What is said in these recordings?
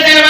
Gracias,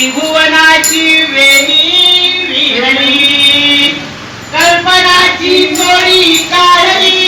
त्रिभुवनाची वेणी विरली कल्पनाची चोरी कारली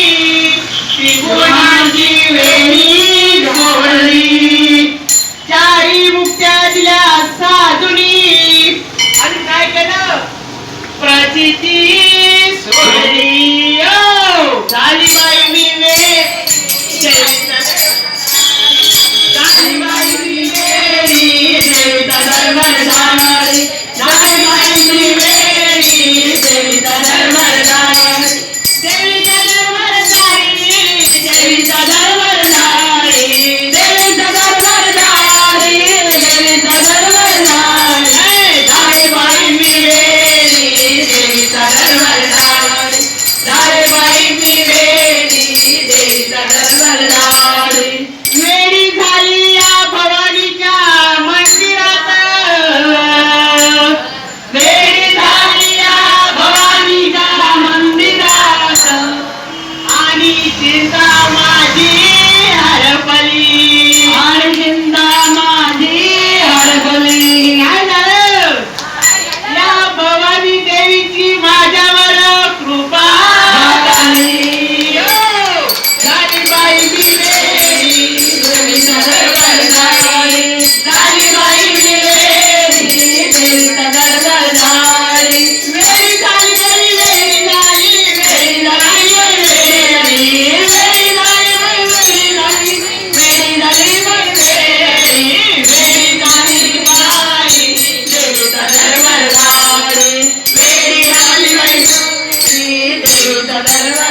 கடல்